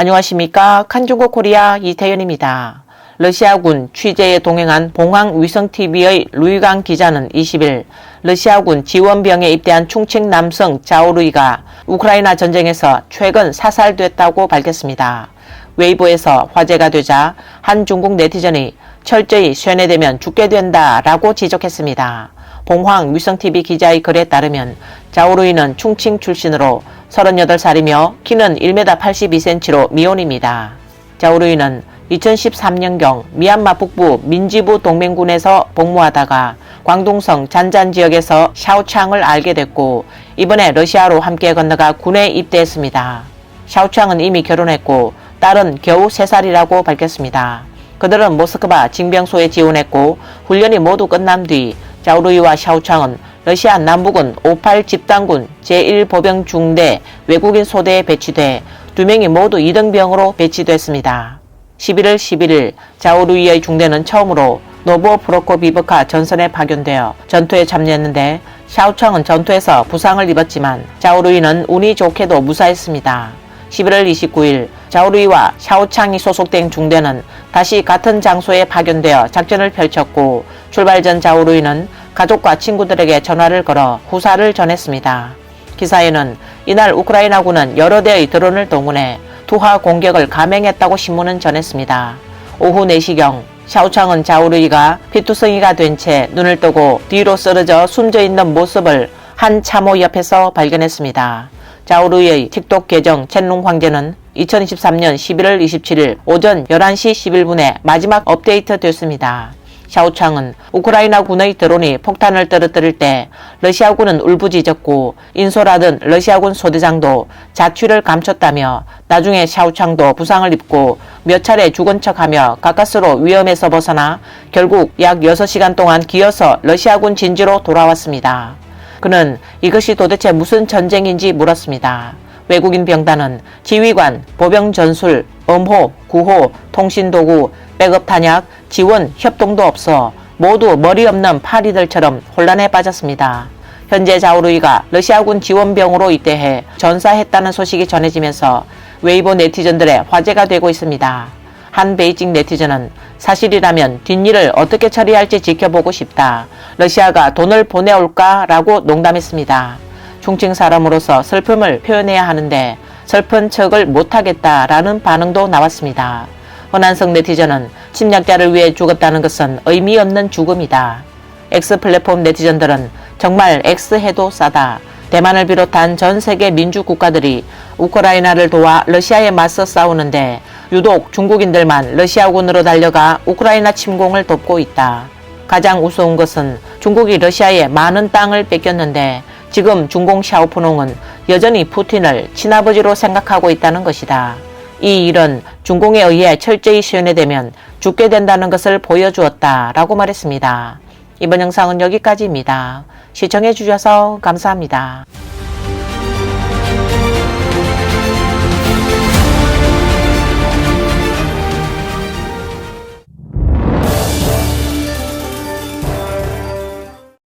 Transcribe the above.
안녕하십니까. 칸중국 코리아 이태현입니다. 러시아군 취재에 동행한 봉황 위성TV의 루이강 기자는 20일 러시아군 지원병에 입대한 충칭 남성 자오루이가 우크라이나 전쟁에서 최근 사살됐다고 밝혔습니다. 웨이보에서 화제가 되자 한 중국 네티즌이 철저히 쇠뇌되면 죽게 된다 라고 지적했습니다. 봉황 위성TV 기자의 글에 따르면 자오루이는 충칭 출신으로 38살이며 키는 1m 82cm로 미혼입니다. 자오루이는 2013년경 미얀마 북부 민지부 동맹군에서 복무하다가 광동성 잔잔 지역에서 샤오창을 알게 됐고 이번에 러시아로 함께 건너가 군에 입대했습니다. 샤오창은 이미 결혼했고 딸은 겨우 3살이라고 밝혔습니다. 그들은 모스크바 징병소에 지원했고 훈련이 모두 끝난 뒤 자우루이와 샤오창은 러시아 남부군 58 집단군 제1보병 중대 외국인 소대에 배치돼 두 명이 모두 2등병으로 배치됐습니다. 11월 11일 자우루이의 중대는 처음으로 노보 프로코비브카 전선에 파견되어 전투에 참여했는데 샤오창은 전투에서 부상을 입었지만 자우루이는 운이 좋게도 무사했습니다. 11월 29일 자우루이와 샤오창이 소속된 중대는 다시 같은 장소에 파견되어 작전을 펼쳤고 출발 전 자우루이는 가족과 친구들에게 전화를 걸어 후사를 전했습니다. 기사에는 이날 우크라이나군은 여러 대의 드론을 동원해 투하 공격을 감행했다고 신문은 전했습니다. 오후 4시경 샤오창은 자우루이가 피투성이가 된 채 눈을 뜨고 뒤로 쓰러져 숨져 있는 모습을 한 참호 옆에서 발견했습니다. 자우루이의 틱톡 계정 첸룽 황제는 2023년 11월 27일 오전 11시 11분에 마지막 업데이트 됐습니다. 샤오창은 우크라이나 군의 드론이 폭탄을 떨어뜨릴 때 러시아군은 울부짖었고 인솔하던 러시아군 소대장도 자취를 감췄다며 나중에 샤오창도 부상을 입고 몇 차례 죽은 척하며 가까스로 위험에서 벗어나 결국 약 6시간 동안 기어서 러시아군 진지로 돌아왔습니다. 그는 이것이 도대체 무슨 전쟁인지 물었습니다. 외국인 병단은 지휘관, 보병 전술, 음호, 구호, 통신도구, 백업 탄약, 지원, 협동도 없어 모두 머리 없는 파리들처럼 혼란에 빠졌습니다. 현재 자우루이가 러시아군 지원병으로 입대해 전사했다는 소식이 전해지면서 웨이보 네티즌들의 화제가 되고 있습니다. 한 베이징 네티즌은 사실이라면 뒷일을 어떻게 처리할지 지켜보고 싶다. 러시아가 돈을 보내올까? 라고 농담했습니다. 충칭 사람으로서 슬픔을 표현해야 하는데 슬픈 척을 못하겠다라는 반응도 나왔습니다. 허난성 네티즌은 침략자를 위해 죽었다는 것은 의미 없는 죽음이다. X 플랫폼 네티즌들은 정말 X 해도 싸다. 대만을 비롯한 전 세계 민주 국가들이 우크라이나를 도와 러시아에 맞서 싸우는데 유독 중국인들만 러시아군으로 달려가 우크라이나 침공을 돕고 있다. 가장 우스운 것은 중국이 러시아에 많은 땅을 뺏겼는데 지금 중공 샤오푸농은 여전히 푸틴을 친아버지로 생각하고 있다는 것이다. 이 일은 중공에 의해 철저히 시연해되면 죽게 된다는 것을 보여주었다 라고 말했습니다. 이번 영상은 여기까지입니다. 시청해 주셔서 감사합니다.